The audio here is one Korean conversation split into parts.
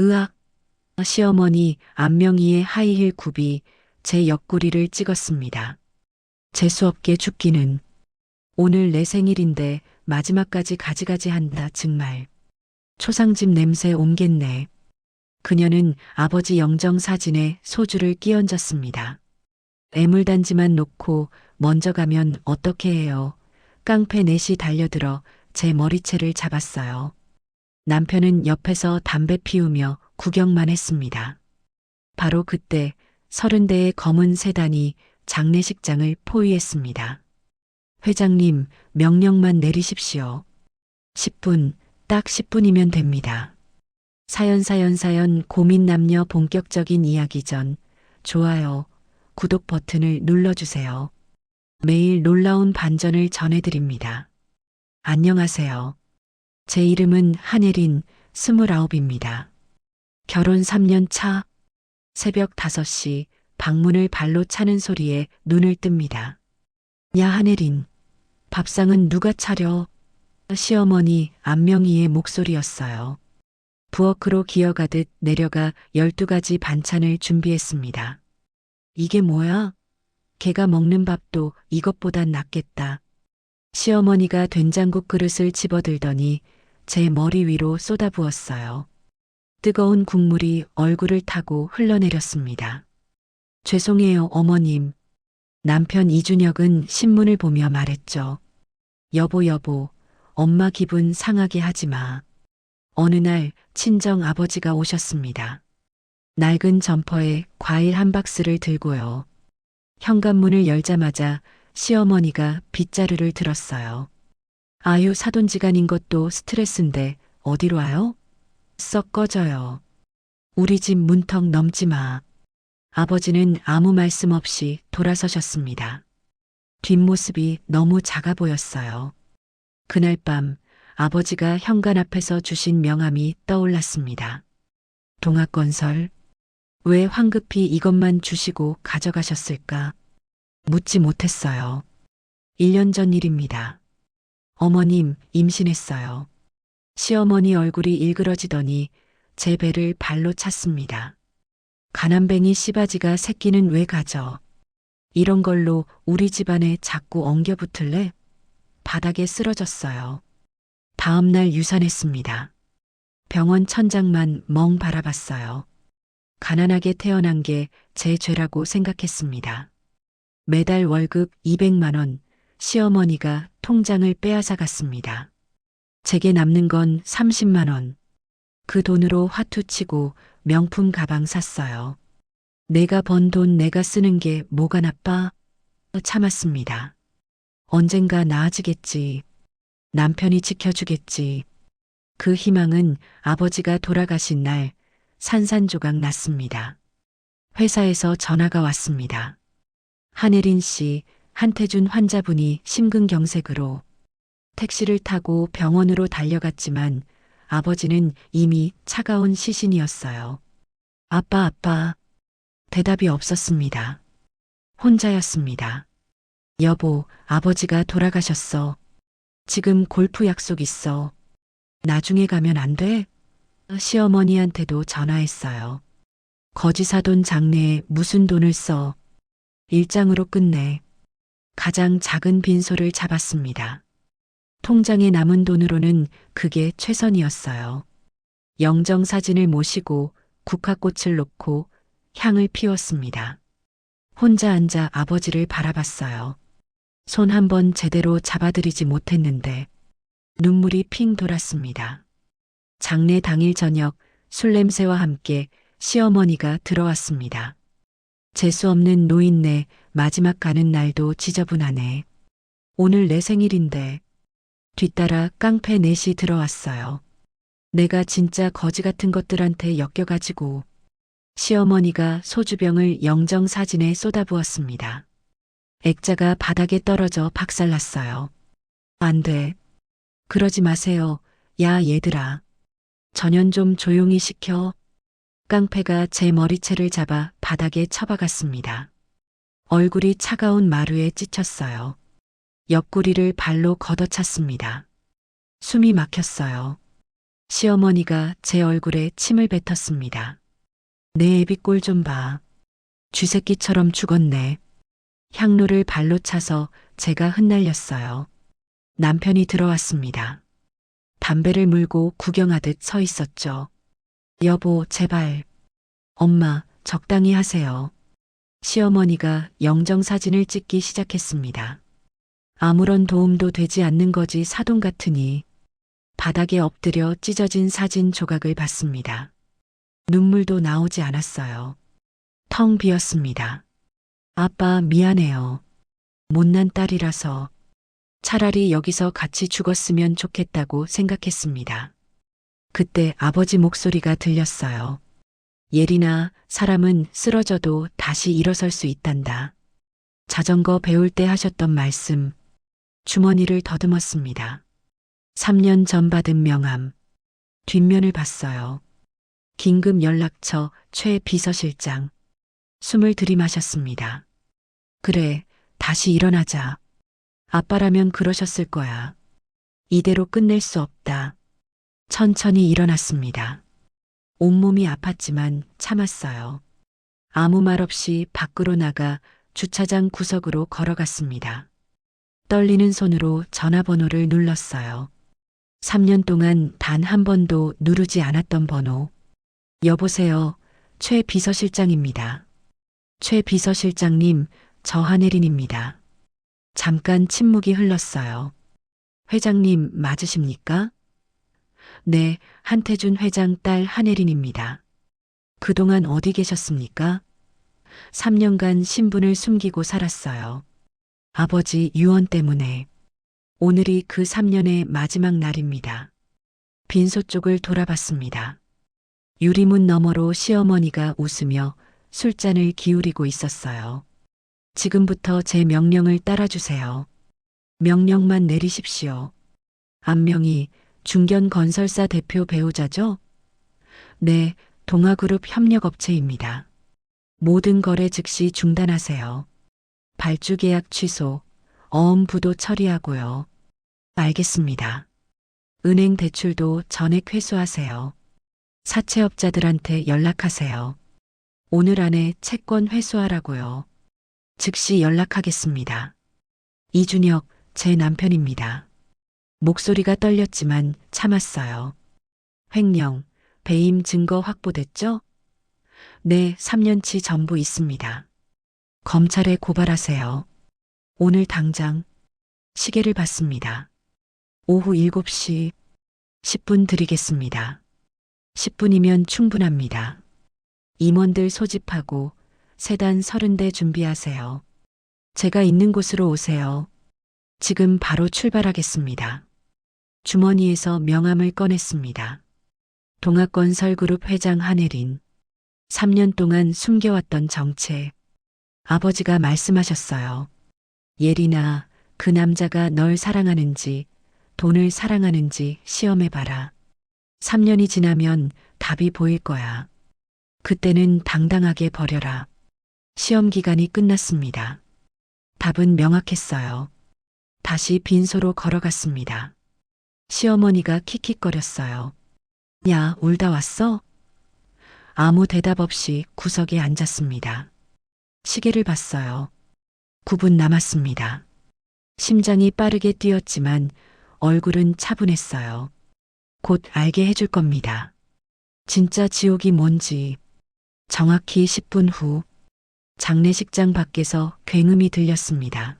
으악! 시어머니 안명희의 하이힐 굽이 제 옆구리를 찍었습니다. 재수없게 죽기는 오늘 내 생일인데 마지막까지 가지가지 한다 정말. 초상집 냄새 옮겠네. 그녀는 아버지 영정 사진에 소주를 끼얹었습니다. 애물단지만 놓고 먼저 가면 어떻게 해요? 깡패 넷이 달려들어 제 머리채를 잡았어요. 남편은 옆에서 담배 피우며 구경만 했습니다. 바로 그때 서른 대의 검은 세단이 장례식장을 포위했습니다. 회장님, 명령만 내리십시오. 10분, 딱 10분이면 됩니다. 사연 사연 사연 고민 남녀 본격적인 이야기 전 좋아요, 구독 버튼을 눌러주세요. 매일 놀라운 반전을 전해드립니다. 안녕하세요. 제 이름은 한예린, 29입니다. 결혼 3년 차, 새벽 5시 방문을 발로 차는 소리에 눈을 뜹니다. 야 한예린, 밥상은 누가 차려? 시어머니 안명희의 목소리였어요. 부엌으로 기어가듯 내려가 12가지 반찬을 준비했습니다. 이게 뭐야? 걔가 먹는 밥도 이것보단 낫겠다. 시어머니가 된장국 그릇을 집어들더니 제 머리 위로 쏟아부었어요. 뜨거운 국물이 얼굴을 타고 흘러내렸습니다. 죄송해요, 어머님. 남편 이준혁은 신문을 보며 말했죠. 여보, 여보, 엄마 기분 상하게 하지 마. 어느 날 친정 아버지가 오셨습니다. 낡은 점퍼에 과일 한 박스를 들고요. 현관문을 열자마자 시어머니가 빗자루를 들었어요. 아유, 사돈지간인 것도 스트레스인데 어디로 와요? 썩 꺼져요. 우리 집 문턱 넘지 마. 아버지는 아무 말씀 없이 돌아서셨습니다. 뒷모습이 너무 작아 보였어요. 그날 밤 아버지가 현관 앞에서 주신 명함이 떠올랐습니다. 동학건설. 왜 황급히 이것만 주시고 가져가셨을까? 묻지 못했어요. 1년 전 일입니다. 어머님 임신했어요. 시어머니 얼굴이 일그러지더니 제 배를 발로 찼습니다. 가난뱅이 씨바지가 새끼는 왜 가져? 이런 걸로 우리 집안에 자꾸 엉겨붙을래? 바닥에 쓰러졌어요. 다음날 유산했습니다. 병원 천장만 멍 바라봤어요. 가난하게 태어난 게 제 죄라고 생각했습니다. 매달 월급 200만 원, 시어머니가 통장을 빼앗아 갔습니다. 제게 남는 건 30만 원. 그 돈으로 화투 치고 명품 가방 샀어요. 내가 번 돈 내가 쓰는 게 뭐가 나빠? 참았습니다. 언젠가 나아지겠지. 남편이 지켜주겠지. 그 희망은 아버지가 돌아가신 날 산산조각 났습니다. 회사에서 전화가 왔습니다. 한혜린 씨, 한태준 환자분이 심근경색으로 택시를 타고 병원으로 달려갔지만 아버지는 이미 차가운 시신이었어요. 아빠, 아빠. 대답이 없었습니다. 혼자였습니다. 여보, 아버지가 돌아가셨어. 지금 골프 약속 있어. 나중에 가면 안 돼? 시어머니한테도 전화했어요. 거지사돈 장례에 무슨 돈을 써. 일장으로 끝내. 가장 작은 빈소를 잡았습니다. 통장에 남은 돈으로는 그게 최선이었어요. 영정 사진을 모시고 국화꽃을 놓고 향을 피웠습니다. 혼자 앉아 아버지를 바라봤어요. 손 한 번 제대로 잡아드리지 못했는데 눈물이 핑 돌았습니다. 장례 당일 저녁 술 냄새와 함께 시어머니가 들어왔습니다. 재수 없는 노인네 마지막 가는 날도 지저분하네. 오늘 내 생일인데 뒤따라 깡패 넷이 들어왔어요. 내가 진짜 거지 같은 것들한테 엮여가지고 시어머니가 소주병을 영정 사진에 쏟아부었습니다. 액자가 바닥에 떨어져 박살났어요. 안 돼. 그러지 마세요. 야, 얘들아. 전연 좀 조용히 시켜. 깡패가 제 머리채를 잡아 바닥에 처박았습니다. 얼굴이 차가운 마루에 찢혔어요. 옆구리를 발로 걷어찼습니다. 숨이 막혔어요. 시어머니가 제 얼굴에 침을 뱉었습니다. 내 애비 꼴 좀 봐. 쥐새끼처럼 죽었네. 향로를 발로 차서 제가 흩날렸어요. 남편이 들어왔습니다. 담배를 물고 구경하듯 서 있었죠. 여보, 제발. 엄마, 적당히 하세요. 시어머니가 영정 사진을 찍기 시작했습니다. 아무런 도움도 되지 않는 거지 사돈 같으니 바닥에 엎드려 찢어진 사진 조각을 봤습니다. 눈물도 나오지 않았어요. 텅 비었습니다. 아빠 미안해요. 못난 딸이라서 차라리 여기서 같이 죽었으면 좋겠다고 생각했습니다. 그때 아버지 목소리가 들렸어요. 예리나 사람은 쓰러져도 다시 일어설 수 있단다. 자전거 배울 때 하셨던 말씀, 주머니를 더듬었습니다. 3년 전 받은 명함, 뒷면을 봤어요. 긴급 연락처 최 비서실장. 숨을 들이마셨습니다. 그래, 다시 일어나자. 아빠라면 그러셨을 거야. 이대로 끝낼 수 없다. 천천히 일어났습니다. 온몸이 아팠지만 참았어요. 아무 말 없이 밖으로 나가 주차장 구석으로 걸어갔습니다. 떨리는 손으로 전화번호를 눌렀어요. 3년 동안 단 한 번도 누르지 않았던 번호. 여보세요. 최 비서실장입니다. 최 비서실장님, 저 한혜린입니다. 잠깐 침묵이 흘렀어요. 회장님 맞으십니까? 네, 한태준 회장 딸 한혜린입니다. 그동안 어디 계셨습니까? 3년간 신분을 숨기고 살았어요. 아버지 유언 때문에. 오늘이 그 3년의 마지막 날입니다. 빈소 쪽을 돌아봤습니다. 유리문 너머로 시어머니가 웃으며 술잔을 기울이고 있었어요. 지금부터 제 명령을 따라주세요. 명령만 내리십시오. 안명이 중견건설사 대표 배우자죠? 네, 동아그룹 협력업체입니다. 모든 거래 즉시 중단하세요. 발주 계약 취소, 어음 부도 처리하고요. 알겠습니다. 은행 대출도 전액 회수하세요. 사채업자들한테 연락하세요. 오늘 안에 채권 회수하라고요. 즉시 연락하겠습니다. 이준혁, 제 남편입니다. 목소리가 떨렸지만 참았어요. 횡령, 배임 증거 확보됐죠? 네, 3년치 전부 있습니다. 검찰에 고발하세요. 오늘 당장 시계를 봤습니다. 오후 7시 10분 드리겠습니다. 10분이면 충분합니다. 임원들 소집하고 세단 30대 준비하세요. 제가 있는 곳으로 오세요. 지금 바로 출발하겠습니다. 주머니에서 명함을 꺼냈습니다. 동학건설그룹 회장 한혜린. 3년 동안 숨겨왔던 정체. 아버지가 말씀하셨어요. 예린아, 그 남자가 널 사랑하는지, 돈을 사랑하는지 시험해봐라. 3년이 지나면 답이 보일 거야. 그때는 당당하게 버려라. 시험 기간이 끝났습니다. 답은 명확했어요. 다시 빈소로 걸어갔습니다. 시어머니가 킥킥거렸어요. 야, 울다 왔어? 아무 대답 없이 구석에 앉았습니다. 시계를 봤어요. 9분 남았습니다. 심장이 빠르게 뛰었지만 얼굴은 차분했어요. 곧 알게 해줄 겁니다. 진짜 지옥이 뭔지. 정확히 10분 후 장례식장 밖에서 굉음이 들렸습니다.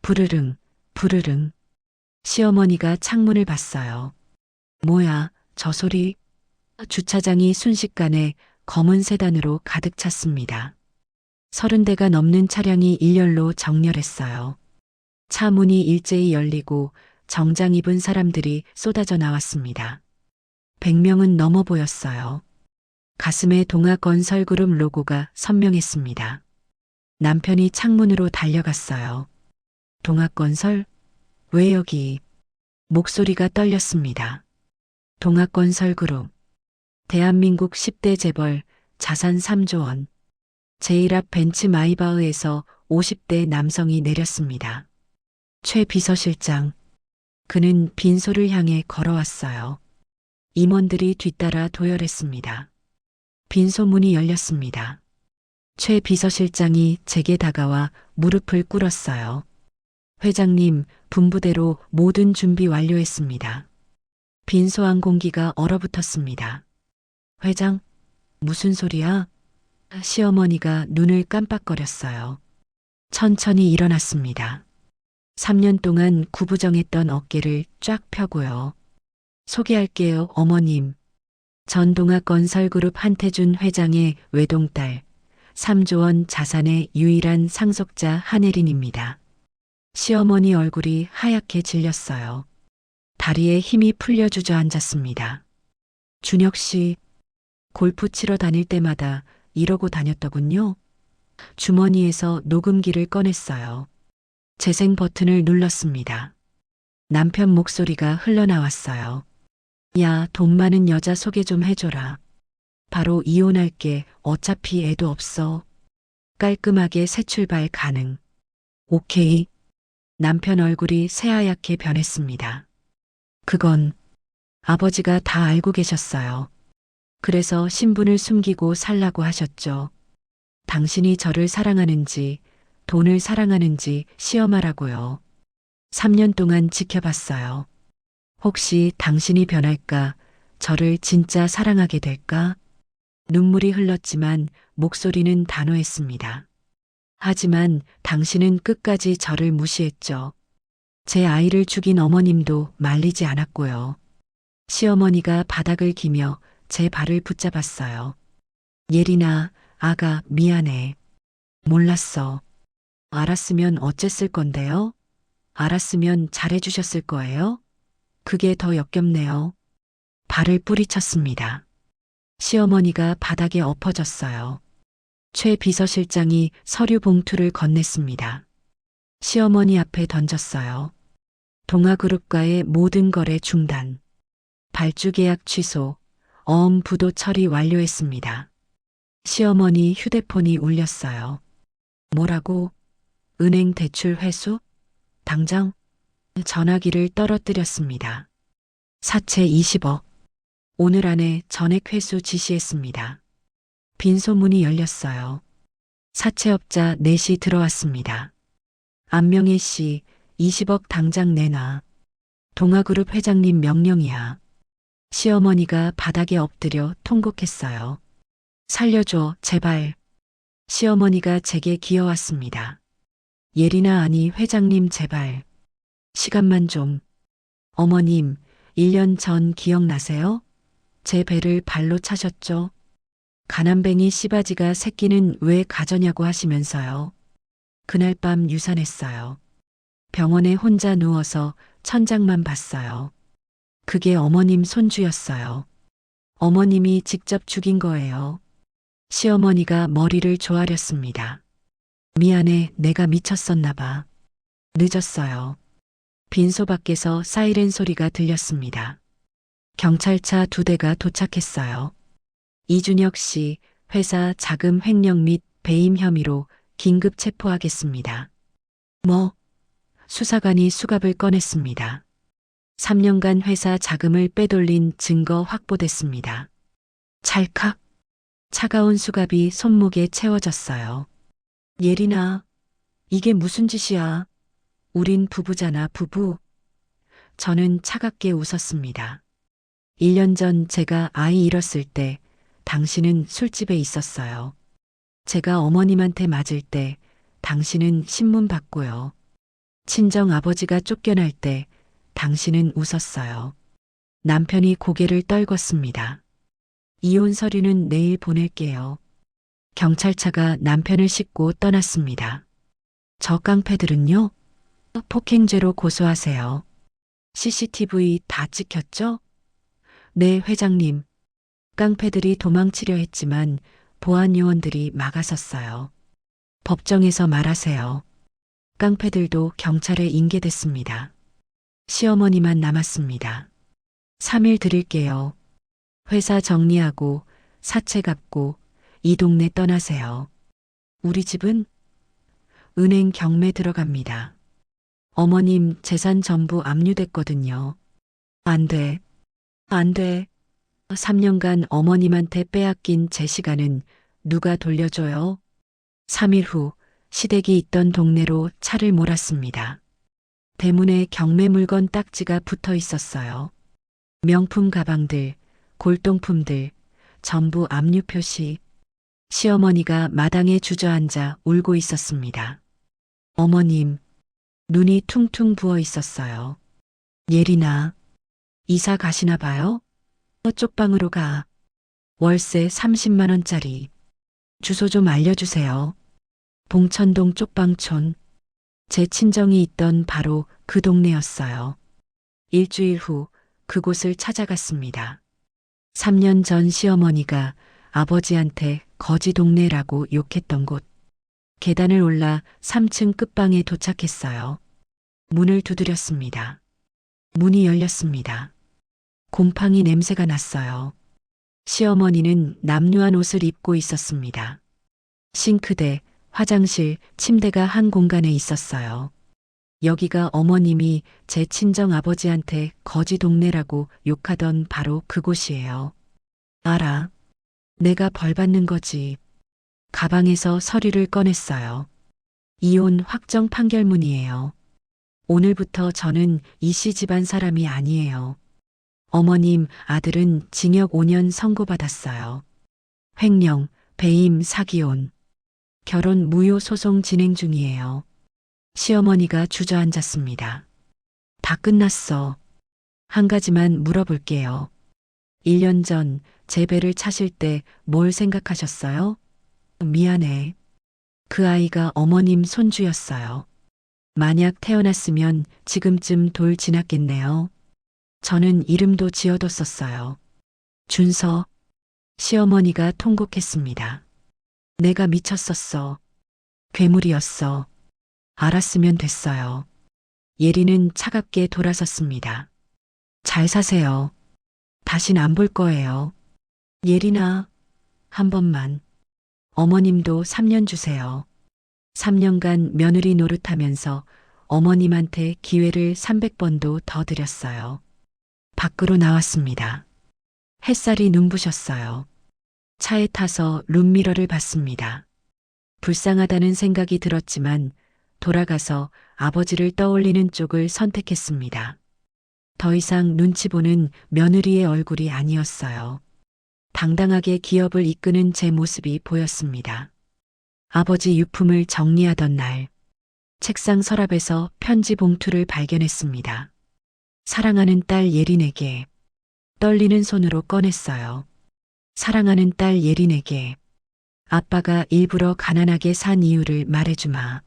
부르릉, 부르릉. 시어머니가 창문을 봤어요. 뭐야, 저 소리. 주차장이 순식간에 검은 세단으로 가득 찼습니다. 서른 대가 넘는 차량이 일렬로 정렬했어요. 차 문이 일제히 열리고 정장 입은 사람들이 쏟아져 나왔습니다. 100명은 넘어 보였어요. 가슴에 동아건설그룹 로고가 선명했습니다. 남편이 창문으로 달려갔어요. 동아건설? 왜 여기? 목소리가 떨렸습니다. 동아건설그룹. 대한민국 10대 재벌 자산 3조 원. 제일 앞 벤츠 마이바흐에서 50대 남성이 내렸습니다. 최 비서실장. 그는 빈소를 향해 걸어왔어요. 임원들이 뒤따라 도열했습니다. 빈소문이 열렸습니다. 최 비서실장이 제게 다가와 무릎을 꿇었어요. 회장님, 분부대로 모든 준비 완료했습니다. 빈소안 공기가 얼어붙었습니다. 회장, 무슨 소리야? 시어머니가 눈을 깜빡거렸어요. 천천히 일어났습니다. 3년 동안 구부정했던 어깨를 쫙 펴고요. 소개할게요, 어머님. 전동학 건설그룹 한태준 회장의 외동딸, 3조 원 자산의 유일한 상속자 한혜린입니다. 시어머니 얼굴이 하얗게 질렸어요. 다리에 힘이 풀려 주저앉았습니다. 준혁 씨, 골프 치러 다닐 때마다 이러고 다녔더군요. 주머니에서 녹음기를 꺼냈어요. 재생 버튼을 눌렀습니다. 남편 목소리가 흘러나왔어요. 야, 돈 많은 여자 소개 좀 해줘라. 바로 이혼할게. 어차피 애도 없어. 깔끔하게 새 출발 가능. 오케이. 남편 얼굴이 새하얗게 변했습니다. 그건 아버지가 다 알고 계셨어요. 그래서 신분을 숨기고 살라고 하셨죠. 당신이 저를 사랑하는지, 돈을 사랑하는지 시험하라고요. 3년 동안 지켜봤어요. 혹시 당신이 변할까, 저를 진짜 사랑하게 될까? 눈물이 흘렀지만 목소리는 단호했습니다. 하지만 당신은 끝까지 저를 무시했죠. 제 아이를 죽인 어머님도 말리지 않았고요. 시어머니가 바닥을 기며 제 발을 붙잡았어요. 예린아, 아가, 미안해. 몰랐어. 알았으면 어쨌을 건데요? 알았으면 잘해주셨을 거예요? 그게 더 역겹네요. 발을 뿌리쳤습니다. 시어머니가 바닥에 엎어졌어요. 최 비서실장이 서류 봉투를 건넸습니다. 시어머니 앞에 던졌어요. 동아그룹과의 모든 거래 중단. 발주 계약 취소. 어음 부도 처리 완료했습니다. 시어머니 휴대폰이 울렸어요. 뭐라고? 은행 대출 회수? 당장? 전화기를 떨어뜨렸습니다. 사채 20억. 오늘 안에 전액 회수 지시했습니다. 빈소문이 열렸어요. 사채업자 넷이 들어왔습니다. 안명희 씨, 20억 당장 내놔. 동아그룹 회장님 명령이야. 시어머니가 바닥에 엎드려 통곡했어요. 살려줘, 제발. 시어머니가 제게 기어왔습니다. 예리나 아니 회장님 제발. 시간만 좀. 어머님, 1년 전 기억나세요? 제 배를 발로 차셨죠? 가난뱅이 씨바지가 새끼는 왜 가져냐고 하시면서요. 그날 밤 유산했어요. 병원에 혼자 누워서 천장만 봤어요. 그게 어머님 손주였어요. 어머님이 직접 죽인 거예요. 시어머니가 머리를 조아렸습니다. 미안해, 내가 미쳤었나 봐. 늦었어요. 빈소 밖에서 사이렌 소리가 들렸습니다. 경찰차 두 대가 도착했어요. 이준혁 씨 회사 자금 횡령 및 배임 혐의로 긴급 체포하겠습니다. 뭐? 수사관이 수갑을 꺼냈습니다. 3년간 회사 자금을 빼돌린 증거 확보됐습니다. 찰칵. 차가운 수갑이 손목에 채워졌어요. 예린아, 이게 무슨 짓이야? 우린 부부잖아, 부부. 저는 차갑게 웃었습니다. 1년 전 제가 아이 잃었을 때 당신은 술집에 있었어요. 제가 어머님한테 맞을 때 당신은 신문 봤고요. 친정 아버지가 쫓겨날 때 당신은 웃었어요. 남편이 고개를 떨궜습니다. 이혼 서류는 내일 보낼게요. 경찰차가 남편을 싣고 떠났습니다. 저 깡패들은요? 폭행죄로 고소하세요. CCTV 다 찍혔죠? 네, 회장님. 깡패들이 도망치려 했지만 보안 요원들이 막아섰어요. 법정에서 말하세요. 깡패들도 경찰에 인계됐습니다. 시어머니만 남았습니다. 3일 드릴게요. 회사 정리하고 사채 갚고 이 동네 떠나세요. 우리 집은 은행 경매 들어갑니다. 어머님 재산 전부 압류됐거든요. 안 돼. 안 돼. 3년간 어머님한테 빼앗긴 제 시간은 누가 돌려줘요? 3일 후 시댁이 있던 동네로 차를 몰았습니다. 대문에 경매 물건 딱지가 붙어 있었어요. 명품 가방들, 골동품들, 전부 압류 표시. 시어머니가 마당에 주저앉아 울고 있었습니다. 어머님, 눈이 퉁퉁 부어 있었어요. 예리나, 이사 가시나 봐요? 저쪽 방으로 가. 월세 30만원짜리. 주소 좀 알려주세요. 봉천동 쪽방촌. 제 친정이 있던 바로 그 동네였어요. 일주일 후 그곳을 찾아갔습니다. 3년 전 시어머니가 아버지한테 거지 동네라고 욕했던 곳. 계단을 올라 3층 끝방에 도착했어요. 문을 두드렸습니다. 문이 열렸습니다. 곰팡이 냄새가 났어요. 시어머니는 남루한 옷을 입고 있었습니다. 싱크대, 화장실, 침대가 한 공간에 있었어요. 여기가 어머님이 제 친정 아버지한테 거지 동네라고 욕하던 바로 그곳이에요. 알아. 내가 벌 받는 거지. 가방에서 서류를 꺼냈어요. 이혼 확정 판결문이에요. 오늘부터 저는 이 씨 집안 사람이 아니에요. 어머님 아들은 징역 5년 선고받았어요. 횡령, 배임, 사기혼. 결혼 무효 소송 진행 중이에요. 시어머니가 주저앉았습니다. 다 끝났어. 한 가지만 물어볼게요. 1년 전제 배를 차실 때 뭘 생각하셨어요? 미안해. 그 아이가 어머님 손주였어요. 만약 태어났으면 지금쯤 돌 지났겠네요. 저는 이름도 지어뒀었어요. 준서. 시어머니가 통곡했습니다. 내가 미쳤었어. 괴물이었어. 알았으면 됐어요. 예리는 차갑게 돌아섰습니다. 잘 사세요. 다신 안 볼 거예요. 예리나, 한 번만. 어머님도 3년 주세요. 3년간 며느리 노릇하면서 어머님한테 기회를 300번도 더 드렸어요. 밖으로 나왔습니다. 햇살이 눈부셨어요. 차에 타서 룸미러를 봤습니다. 불쌍하다는 생각이 들었지만 돌아가서 아버지를 떠올리는 쪽을 선택했습니다. 더 이상 눈치 보는 며느리의 얼굴이 아니었어요. 당당하게 기업을 이끄는 제 모습이 보였습니다. 아버지 유품을 정리하던 날, 책상 서랍에서 편지 봉투를 발견했습니다. 사랑하는 딸 예린에게 떨리는 손으로 꺼냈어요. 사랑하는 딸 예린에게 아빠가 일부러 가난하게 산 이유를 말해주마.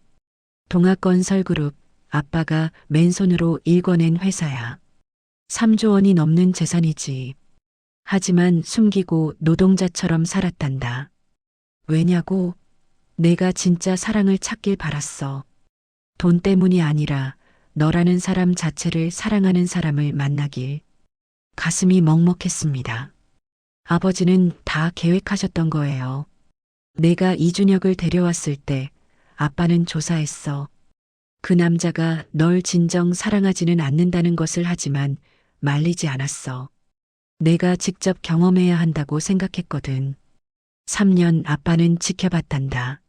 동학건설그룹 아빠가 맨손으로 일궈낸 회사야. 3조 원이 넘는 재산이지. 하지만 숨기고 노동자처럼 살았단다. 왜냐고? 내가 진짜 사랑을 찾길 바랐어. 돈 때문이 아니라 너라는 사람 자체를 사랑하는 사람을 만나길. 가슴이 먹먹했습니다. 아버지는 다 계획하셨던 거예요. 내가 이준혁을 데려왔을 때 아빠는 조사했어. 그 남자가 널 진정 사랑하지는 않는다는 것을 하지만 말리지 않았어. 내가 직접 경험해야 한다고 생각했거든. 3년 아빠는 지켜봤단다.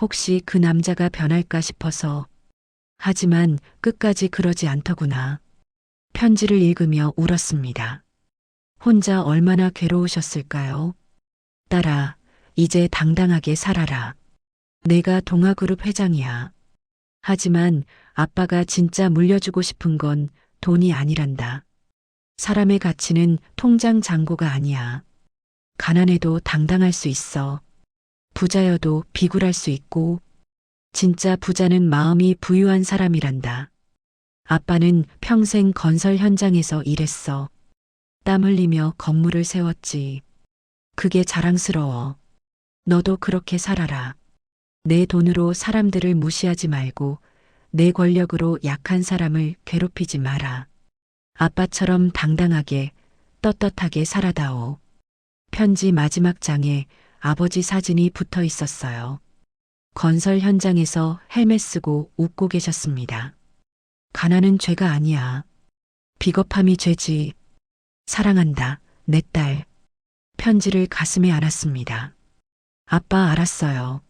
혹시 그 남자가 변할까 싶어서. 하지만 끝까지 그러지 않더구나. 편지를 읽으며 울었습니다. 혼자 얼마나 괴로우셨을까요? 딸아, 이제 당당하게 살아라. 내가 동아그룹 회장이야. 하지만 아빠가 진짜 물려주고 싶은 건 돈이 아니란다. 사람의 가치는 통장 잔고가 아니야. 가난해도 당당할 수 있어. 부자여도 비굴할 수 있고, 진짜 부자는 마음이 부유한 사람이란다. 아빠는 평생 건설 현장에서 일했어. 땀 흘리며 건물을 세웠지. 그게 자랑스러워. 너도 그렇게 살아라. 내 돈으로 사람들을 무시하지 말고 내 권력으로 약한 사람을 괴롭히지 마라. 아빠처럼 당당하게 떳떳하게 살아다오. 편지 마지막 장에 아버지 사진이 붙어 있었어요. 건설 현장에서 헬멧 쓰고 웃고 계셨습니다. 가난은 죄가 아니야. 비겁함이 죄지. 사랑한다. 내 딸. 편지를 가슴에 안았습니다. 아빠 알았어요.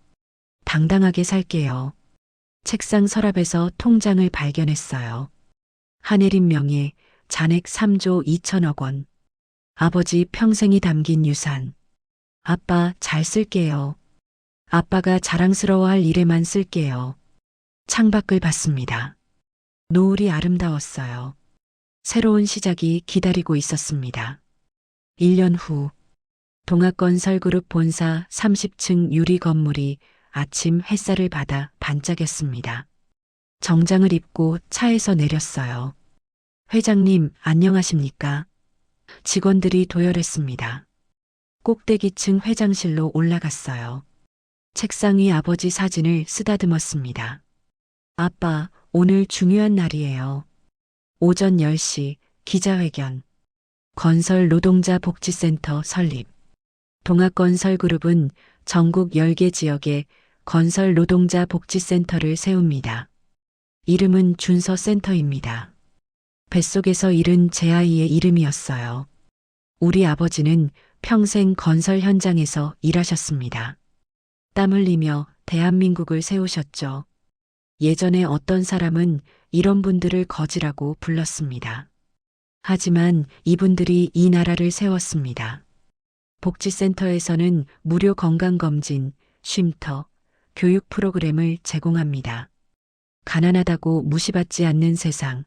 당당하게 살게요. 책상 서랍에서 통장을 발견했어요. 한혜린 명의 잔액 3조 2천억 원. 아버지 평생이 담긴 유산. 아빠 잘 쓸게요. 아빠가 자랑스러워할 일에만 쓸게요. 창밖을 봤습니다. 노을이 아름다웠어요. 새로운 시작이 기다리고 있었습니다. 1년 후, 동학건설그룹 본사 30층 유리 건물이 아침 햇살을 받아 반짝였습니다. 정장을 입고 차에서 내렸어요. 회장님, 안녕하십니까? 직원들이 도열했습니다. 꼭대기층 회장실로 올라갔어요. 책상 위 아버지 사진을 쓰다듬었습니다. 아빠, 오늘 중요한 날이에요. 오전 10시 기자회견. 건설 노동자 복지센터 설립. 동학건설그룹은 전국 10개 지역에 건설 노동자 복지센터를 세웁니다. 이름은 준서센터입니다. 뱃속에서 잃은 제 아이의 이름이었어요. 우리 아버지는 평생 건설 현장에서 일하셨습니다. 땀 흘리며 대한민국을 세우셨죠. 예전에 어떤 사람은 이런 분들을 거지라고 불렀습니다. 하지만 이분들이 이 나라를 세웠습니다. 복지센터에서는 무료 건강검진, 쉼터, 교육 프로그램을 제공합니다. 가난하다고 무시받지 않는 세상,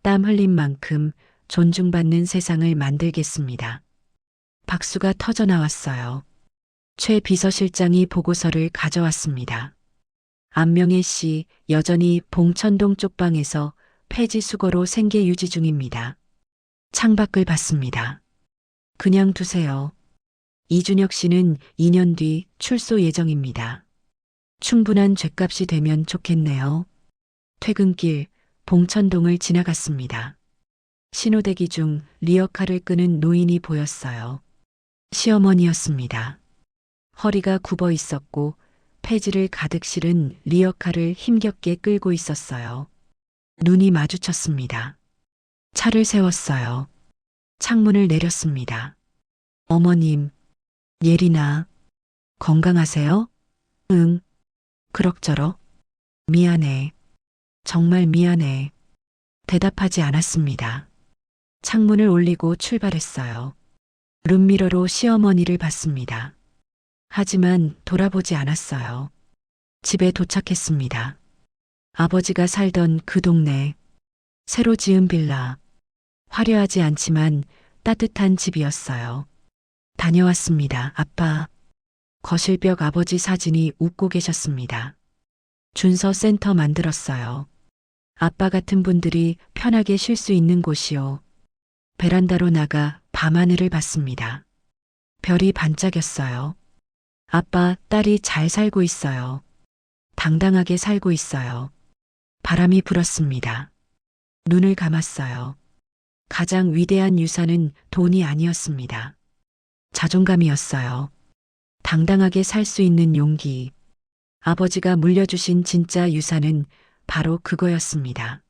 땀 흘린 만큼 존중받는 세상을 만들겠습니다. 박수가 터져 나왔어요. 최 비서실장이 보고서를 가져왔습니다. 안명혜 씨 여전히 봉천동 쪽방에서 폐지 수거로 생계 유지 중입니다. 창밖을 봤습니다. 그냥 두세요. 이준혁 씨는 2년 뒤 출소 예정입니다. 충분한 죗값이 되면 좋겠네요. 퇴근길 봉천동을 지나갔습니다. 신호대기 중 리어카를 끄는 노인이 보였어요. 시어머니였습니다. 허리가 굽어 있었고 폐지를 가득 실은 리어카를 힘겹게 끌고 있었어요. 눈이 마주쳤습니다. 차를 세웠어요. 창문을 내렸습니다. 어머님, 예리나, 건강하세요? 응. 그럭저럭. 미안해. 정말 미안해. 대답하지 않았습니다. 창문을 올리고 출발했어요. 룸미러로 시어머니를 봤습니다. 하지만 돌아보지 않았어요. 집에 도착했습니다. 아버지가 살던 그 동네, 새로 지은 빌라, 화려하지 않지만 따뜻한 집이었어요. 다녀왔습니다, 아빠. 거실벽 아버지 사진이 웃고 계셨습니다. 준서 센터 만들었어요. 아빠 같은 분들이 편하게 쉴 수 있는 곳이요. 베란다로 나가 밤하늘을 봤습니다. 별이 반짝였어요. 아빠, 딸이 잘 살고 있어요. 당당하게 살고 있어요. 바람이 불었습니다. 눈을 감았어요. 가장 위대한 유산은 돈이 아니었습니다. 자존감이었어요. 당당하게 살 수 있는 용기. 아버지가 물려주신 진짜 유산은 바로 그거였습니다.